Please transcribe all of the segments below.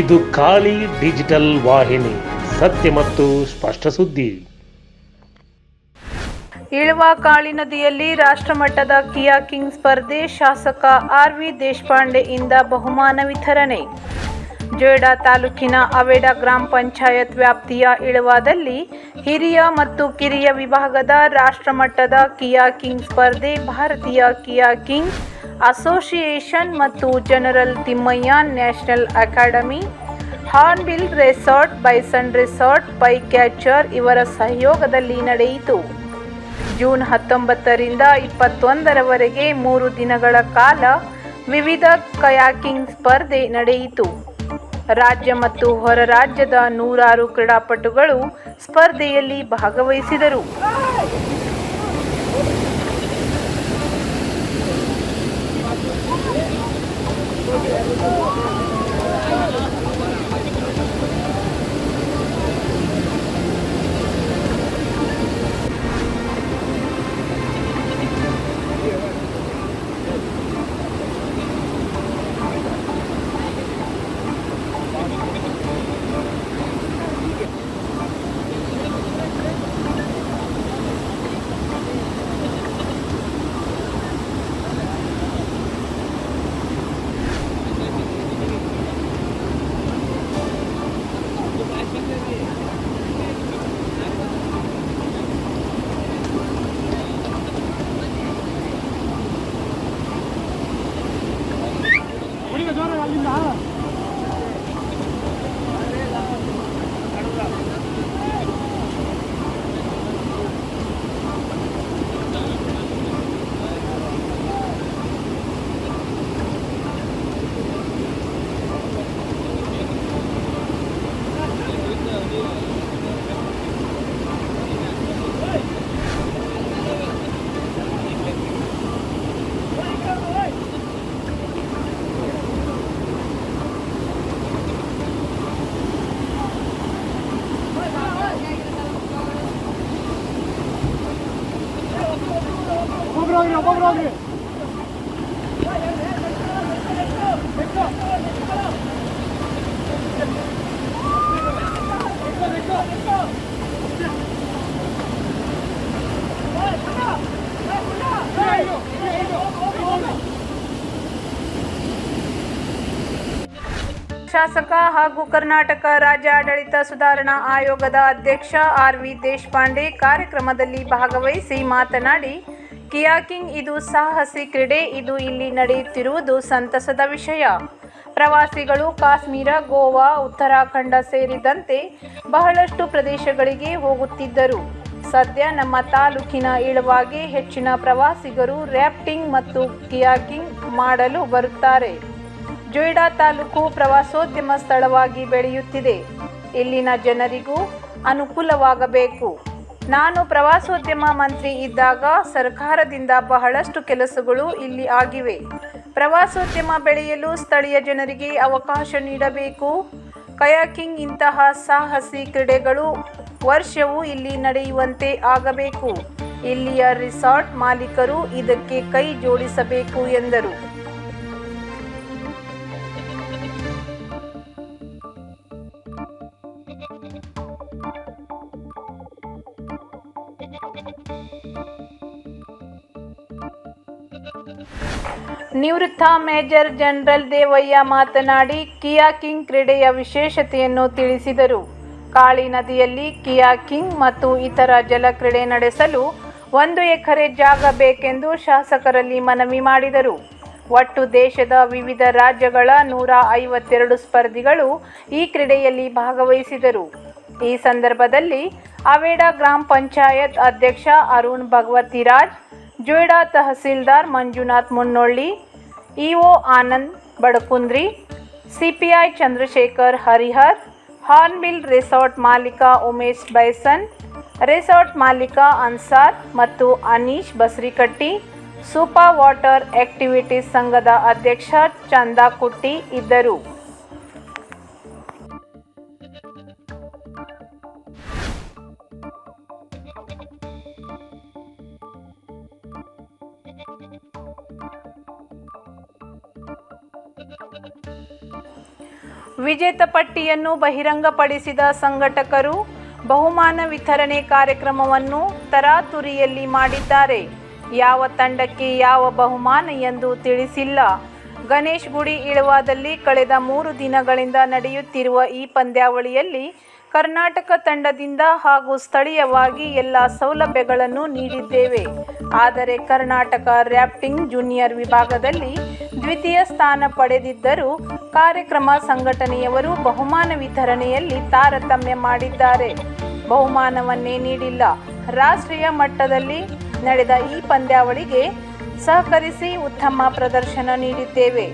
ಇದು ಖಾಲಿ ಡಿಜಿಟಲ್ ವಾಹಿನಿ, ಸತ್ಯ ಮತ್ತು ಸ್ಪಷ್ಟ ಸುದ್ದಿ. ಇಳುವ ಕಾಳಿ ನದಿಯಲ್ಲಿ ರಾಷ್ಟ್ರಮಟ್ಟದ ಕಿಯಾ ಕಿಂಗ್ ಸ್ಪರ್ಧೆ, ಶಾಸಕ ಆರ್ ವಿ ದೇಶಪಾಂಡೆಯಿಂದ ಬಹುಮಾನ ವಿತರಣೆ. ಜೊಯ್ಡಾ ತಾಲೂಕಿನ ಅವೇಡ ಗ್ರಾಮ ಪಂಚಾಯತ್ ವ್ಯಾಪ್ತಿಯ ಇಳುವಾದಲ್ಲಿ ಹಿರಿಯ ಮತ್ತು ಕಿರಿಯ ವಿಭಾಗದ ರಾಷ್ಟ್ರಮಟ್ಟದ ಕಿಯಾ ಕಿಂಗ್ ಸ್ಪರ್ಧೆ, ಭಾರತೀಯ ಕಿಯಾಕಿಂಗ್ ಅಸೋಸಿಯೇಷನ್ ಮತ್ತು General Thimmaiah National Academy Hornbill Resort Bison Resort by catcher ಇವರ ಸಹಯೋಗದಲ್ಲಿ ನಡೆಯಿತು. ಜೂನ್ ಹತ್ತೊಂಬತ್ತರಿಂದ ಇಪ್ಪತ್ತೊಂದರವರೆಗೆ ಮೂರು ದಿನಗಳ ಕಾಲ ವಿವಿಧ ಕಯಾಕಿಂಗ್ ಸ್ಪರ್ಧೆ ನಡೆಯಿತು. ರಾಜ್ಯ ಮತ್ತು ಹೊರ ರಾಜ್ಯದ ನೂರಾರು ಕ್ರೀಡಾಪಟುಗಳು ಸ್ಪರ್ಧೆಯಲ್ಲಿ ಭಾಗವಹಿಸಿದರು. ಶಾಸಕ ಹಾಗೂ ಕರ್ನಾಟಕ ರಾಜ್ಯ ಆಡಳಿತ ಸುಧಾರಣಾ ಆಯೋಗದ ಅಧ್ಯಕ್ಷ ಆರ್ ವಿ ದೇಶಪಾಂಡೆ ಕಾರ್ಯಕ್ರಮದಲ್ಲಿ ಭಾಗವಹಿಸಿ ಮಾತನಾಡಿ ಕಿಯಾಕಿಂಗ್, ಇದು ಸಾಹಸಿ ಕ್ರೀಡೆ, ಇದು ಇಲ್ಲಿ ನಡೆಯುತ್ತಿರುವುದು ಸಂತಸದ ವಿಷಯ. ಪ್ರವಾಸಿಗಳು ಕಾಶ್ಮೀರ, ಗೋವಾ, ಉತ್ತರಾಖಂಡ ಸೇರಿದಂತೆ ಬಹಳಷ್ಟು ಪ್ರದೇಶಗಳಿಗೆ ಹೋಗುತ್ತಿದ್ದರು. ಸದ್ಯ ನಮ್ಮ ತಾಲೂಕಿನ ಇಳುವಾಗೆ ಹೆಚ್ಚಿನ ಪ್ರವಾಸಿಗರು ರ್ಯಾಪ್ಟಿಂಗ್ ಮತ್ತು ಕಿಯಾಕಿಂಗ್ ಮಾಡಲು ಬರುತ್ತಾರೆ. ಜೊಯ್ಡಾ ತಾಲೂಕು ಪ್ರವಾಸೋದ್ಯಮ ಸ್ಥಳವಾಗಿ ಬೆಳೆಯುತ್ತಿದೆ. ಇಲ್ಲಿನ ಜನರಿಗೂ ಅನುಕೂಲವಾಗಬೇಕು. ನಾನು ಪ್ರವಾಸೋದ್ಯಮ ಮಂತ್ರಿ ಇದ್ದಾಗ ಸರ್ಕಾರದಿಂದ ಬಹಳಷ್ಟು ಕೆಲಸಗಳು ಇಲ್ಲಿ ಆಗಿವೆ. ಪ್ರವಾಸೋದ್ಯಮ ಬೆಳೆಯಲು ಸ್ಥಳೀಯ ಜನರಿಗೆ ಅವಕಾಶ ನೀಡಬೇಕು. ಕಯಾಕಿಂಗ್ ಇಂತಹ ಸಾಹಸಿ ಕ್ರೀಡೆಗಳು ವರ್ಷವೂ ಇಲ್ಲಿ ನಡೆಯುವಂತೆ ಆಗಬೇಕು. ಇಲ್ಲಿಯ ರಿಸಾರ್ಟ್ ಮಾಲೀಕರು ಇದಕ್ಕೆ ಕೈ ಜೋಡಿಸಬೇಕು ಎಂದರು. ನಿವೃತ್ತ ಮೇಜರ್ ಜನರಲ್ ದೇವಯ್ಯ ಮಾತನಾಡಿ ಕಿಯಾಕಿಂಗ್ ಕ್ರೀಡೆಯ ವಿಶೇಷತೆಯನ್ನು ತಿಳಿಸಿದರು. ಕಾಳಿ ನದಿಯಲ್ಲಿ ಕಿಯಾ ಕಿಂಗ್ ಮತ್ತು ಇತರ ಜಲಕ್ರೀಡೆ ನಡೆಸಲು ಒಂದು ಎಕರೆ ಜಾಗ ಬೇಕೆಂದು ಶಾಸಕರಲ್ಲಿ ಮನವಿ ಮಾಡಿದರು. ಒಟ್ಟು ದೇಶದ ವಿವಿಧ ರಾಜ್ಯಗಳ ನೂರ ಐವತ್ತೆರಡು ಸ್ಪರ್ಧಿಗಳು ಈ ಕ್ರೀಡೆಯಲ್ಲಿ ಭಾಗವಹಿಸಿದರು. ಈ ಸಂದರ್ಭದಲ್ಲಿ ಅವೇಡ ಗ್ರಾಮ ಪಂಚಾಯತ್ ಅಧ್ಯಕ್ಷ Arun Bhagavatiraj, Joida tahsildar Manjunath Munnolli, EO Anand Badakundri, CPI Chandrashekhar Harihar, Hornbill Resort ಮಾಲೀಕ ಉಮೇಶ್ ಬೈಸನ್, ರೆಸಾರ್ಟ್ ಮಾಲೀಕ ಅನ್ಸಾರ್ ಮತ್ತು Anish Basrikatti super water activities ಸಂಘದ ಅಧ್ಯಕ್ಷ ಚಂದಾ ಕುಟ್ಟಿ ಇದ್ದರು. ವಿಜೇತ ಪಟ್ಟಿಯನ್ನು ಬಹಿರಂಗಪಡಿಸಿದ ಸಂಘಟಕರು ಬಹುಮಾನ ವಿತರಣೆ ಕಾರ್ಯಕ್ರಮವನ್ನು ತರಾತುರಿಯಲ್ಲಿ ಮಾಡಿದ್ದಾರೆ. ಯಾವ ತಂಡಕ್ಕೆ ಯಾವ ಬಹುಮಾನ ಎಂದು ತಿಳಿಸಿಲ್ಲ. ಗಣೇಶ್ ಗುಡಿ ಇಳವಾದಲ್ಲಿ ಕಳೆದ ಮೂರು ದಿನಗಳಿಂದ ನಡೆಯುತ್ತಿರುವ ಈ ಪಂದ್ಯಾವಳಿಯಲ್ಲಿ ಕರ್ನಾಟಕ ತಂಡದಿಂದ ಹಾಗೂ ಸ್ಥಳೀಯವಾಗಿ ಎಲ್ಲ ಸೌಲಭ್ಯಗಳನ್ನು ನೀಡಿದ್ದೇವೆ. ಆದರೆ ಕರ್ನಾಟಕ ರ್ಯಾಪ್ಟಿಂಗ್ ಜೂನಿಯರ್ ವಿಭಾಗದಲ್ಲಿ ದ್ವಿತೀಯ ಸ್ಥಾನ ಪಡೆದಿದ್ದರೂ ಕಾರ್ಯಕ್ರಮ ಸಂಘಟನೆಯವರು ಬಹುಮಾನ ವಿತರಣೆಯಲ್ಲಿ ತಾರತಮ್ಯ ಮಾಡಿದ್ದಾರೆ. ಬಹುಮಾನವನ್ನೇ ನೀಡಿಲ್ಲ. ರಾಷ್ಟ್ರೀಯ ಮಟ್ಟದಲ್ಲಿ ನಡೆದ ಈ ಪಂದ್ಯಾವಳಿಗೆ ಸಹಕರಿಸಿ ಉತ್ತಮ ಪ್ರದರ್ಶನ ನೀಡಿದ್ದೇವೆ.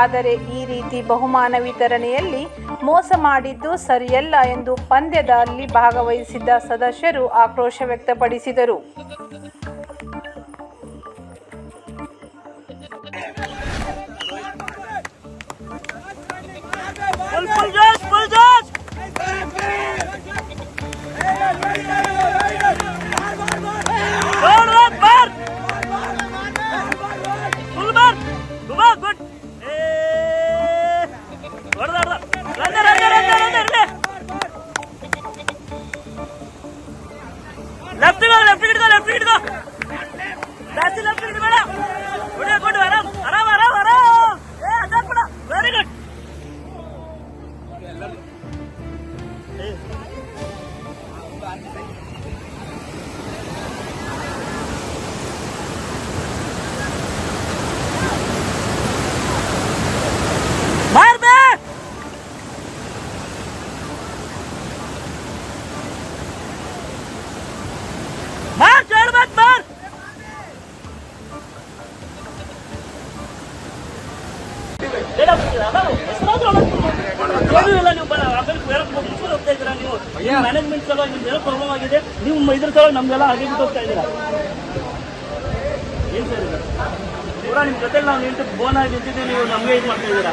ಆದರೆ ಈ ರೀತಿ ಬಹುಮಾನ ವಿತರಣೆಯಲ್ಲಿ ಮೋಸ ಮಾಡಿದ್ದು ಸರಿಯಲ್ಲ ಎಂದು ಪಂದ್ಯದಲ್ಲಿ ಭಾಗವಹಿಸಿದ್ದ ಸದಸ್ಯರು ಆಕ್ರೋಶ ವ್ಯಕ್ತಪಡಿಸಿದರು. ಸ್ವಲ್ಪ ಮ್ಯಾನೇಜ್ಮೆಂಟ್ ಸಲುವಾಗಿ ನಿಮ್ದೆಲ್ಲ ಪ್ರಾಬ್ಲಮ್ ಆಗಿದೆ. ನೀವು ಇದ್ರ ಸಲುವಾಗಿ ನಮ್ದೆಲ್ಲ ಹಾಗೆ ಹೋಗ್ತಾ ಇದ್ದೀರಾ? ಏನ್ ಸರ್ ಪೂರಾ ನಿಮ್ ಜೊತೆ ನಾವು ನಿಂತು ಬೋನ್ ಆಗಿ ನಿಂತಿದ್ದೀವಿ ನೀವು ನಮ್ಗೆ ಇದು ಮಾಡ್ತಾ ಇದ್ದೀರಾ?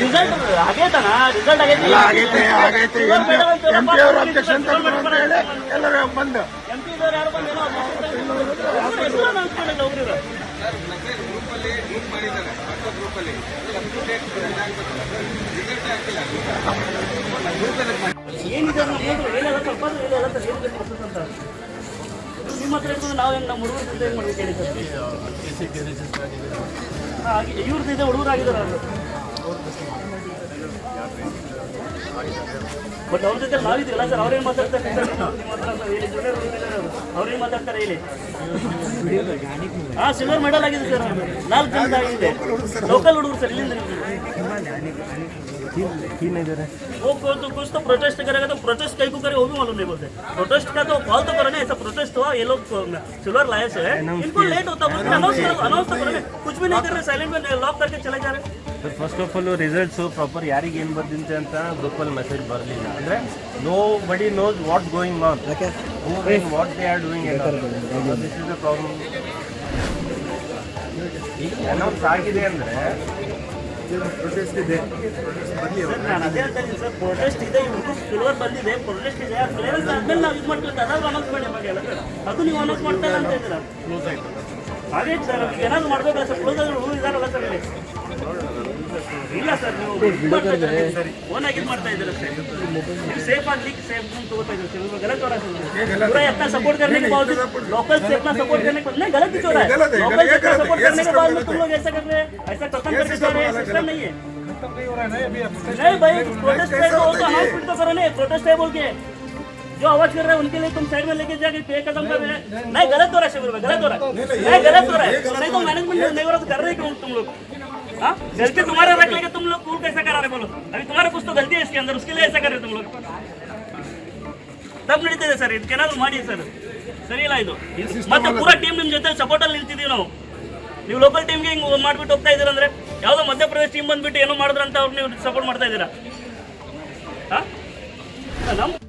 ರಿಸಲ್ಟ್ ಆಗೇತನ ರಿಸಲ್ಟ್ ಆಗೈತಿ ಆಗೈತೆ. ಆಗೈತೆ ಎಂ ಪಿ ಅವರು ಅಬ್ಜೆಕ್ಷನ್ ಅಂತ ಹೇಳಿ ಎಲ್ಲರೂ ಬಂದು. ಎಂ ಪಿ ಇದ್ದವ್ರು ಯಾರು ಬಂದು ಏನೋ ಗ್ರೂಪ್ ಮಾಡಿದ್ದಾರೆ ಹೋಗ್ರಿ ಏನಿದೆ ಅಲ್ಲಿ? ನಿಮ್ಮ ಹತ್ರ ಇರ್ತದೆ ನಾವು ಹೆಂಗ್ ನಮ್ಮ ಹುಡುಗರ ಜೊತೆ ಹೆಂಗ್ ಮಾಡ್ಬೇಕು ಹೇಳಿ ಸರ್? ಹಾ, ಆಗಿದೆ. ಇವ್ರದ್ದು ಇದೆ ಹುಡುಗರು ಆಗಿದ್ದಾರೆ ಅವರು ಬಟ್ ಅವ್ರ ಜೊತೆ ನಾವಿದ್ದೀವಿ ಸರ್ ಅವ್ರೇನು ಮಾತಾಡ್ತಾರೆ ಜೂನಿಯರ್ ಹುಡುಗರಿದ್ದಾರೆ ಅವರು ಅವ್ರೇನು ಮಾತಾಡ್ತಾರೆ ಹೇಳಿ ಹಾ ಸಿಲ್ವರ್ ಮೆಡಲ್ ಆಗಿದೆ ಸರ್ ಅವ್ರದ್ದು. ನಾಲ್ಕು ಜನ ಆಗಿದೆ ಲೋಕಲ್ ಹುಡುಗರು ಸರ್ ಇಲ್ಲಿಂದ वो को तो कुछ तो प्रोटेस्ट करेगा तो प्रोटेस्ट कहीं को करे वो भी मालूम नहीं बोलते प्रोटेस्ट का तो कॉल तो करो ना ऐसा प्रोटेस्ट हुआ ये लोग सिल्वर लाए से इनको लेट होता है अनाउंस करो अनाउंस तो करो ना कुछ भी नहीं कर रहे साइलेंट में लॉक करके चले जा रहे sir first of all results proper ಯಾರಿಗೆ ಏನು ಬರ್ದಿಂತೆ ಅಂತ ಗ್ರೂಪಲ್ಲಿ ಮೆಸೇಜ್ ಬರಲಿಲ್ಲ. ಅಂದರೆ nobody knows what going on who what they are doing this is the problem ಈಗ ಅನೌನ್ಸ್ ಆಗಿದೆ ಅಂದರೆ ಪ್ರೊಟೆಸ್ಟ್ ಇದೆ. ಇವ್ರಿಗೂ ಸಿಲ್ವರ್ ಬಂದಿದೆ ಪ್ರೊಟೆಸ್ಟ್ ಇದೆ. ಕ್ಲಿಯರೆನ್ಸ್ ಆದ್ಮೇಲೆ ನಾವು ಇದು ಮಾಡ್ತೀವಿ ಅದಾದ್ರೂ ಅನೌನ್ಸ್ ಮಾಡಿ ಬಗ್ಗೆ ಅದು ನೀವು ಅನೌನ್ಸ್ ಮಾಡ್ತಾ ಇಲ್ಲ ಅಂತ ಇದ್ದೀರಾ ಕ್ಲೋಸ್ ಆಯ್ತು. ಅದೇ ಸರ್ ಏನಾದ್ರು ಮಾಡ್ಬೇಕಲ್ಲ ಸರ್? ಕ್ಲೋಸ್ ಆದ್ರೆ ಇದಾರಲ್ಲ ಸರ್ ಇಲ್ಲಿ ಇಲ್ಲ ಸರ್ ನೀವು ಫೋನ್ ಆಗಿ ಇದು ಮಾಡ್ತಾ ಇದ್ದೀರಾ ಸರ್ ನೀವು ಸೇಫ್ ಆಗಿ ಸೇಫ್ तोता इधर से वो गलत हो रहा है सर पूरा इतना सपोर्ट करने के बावजूद लोकल से इतना सपोर्ट करने के नहीं गलत ही हो रहा है गलत है, लोकल से ये इतना गलत है, सपोर्ट ये करने के system बाद में गलत तुम है। लोग ऐसा कर रहे हैं ऐसा खत्म ये करके जा system रहे हैं वाला सिस्टम गलत नहीं है नहीं भाई प्रोटेस्ट है तो वो तो हाउस तो करो नहीं प्रोटेस्ट है बोल के जो आवाज कर रहे हैं उनके लिए तुम साइड में लेके जाके पे खत्म कर रहे हैं नहीं गलत हो रहा है शिविर में गलत हो रहा है नहीं गलत हो रहा है नहीं तो मैनेजमेंट नहीं हो रहा तो कर रहे क्यों तुम लोग हाँ गलती तुम्हारा रख लेके तुम लोग कूल कैसे करा रहे बोलो अभी तुम्हारा कुछ तो गलती है इसके अंदर उसके लिए ऐसा कर रहे हो तुम लोग ತಪ್ಪು ನಡೀತಿದೆ ಸರ್ ಇದಕ್ಕೇನಾದ್ರು ಮಾಡಿ ಸರ್ ಸರಿ ಇಲ್ಲ ಇದು ಮತ್ತೆ ಪೂರಾ ಟೀಮ್ ನಿಮ್ಮ ಜೊತೆ ಸಪೋರ್ಟಲ್ಲಿ ನಿಲ್ತಿದ್ದೀವಿ ನಾವು ನೀವು ಲೋಕಲ್ ಟೀಮ್ಗೆ ಹಿಂಗೆ ಮಾಡ್ಬಿಟ್ಟು ಹೋಗ್ತಾ ಇದ್ದೀರಾ ಅಂದ್ರೆ ಯಾವುದೋ ಮಧ್ಯಪ್ರದೇಶ ಟೀಮ್ ಬಂದ್ಬಿಟ್ಟು ಏನೋ ಮಾಡಿದ್ರಂತ ಅವ್ರು ನೀವು ಸಪೋರ್ಟ್ ಮಾಡ್ತಾ ಇದ್ದೀರಾ ಹಾಂ ನಮ್ಮ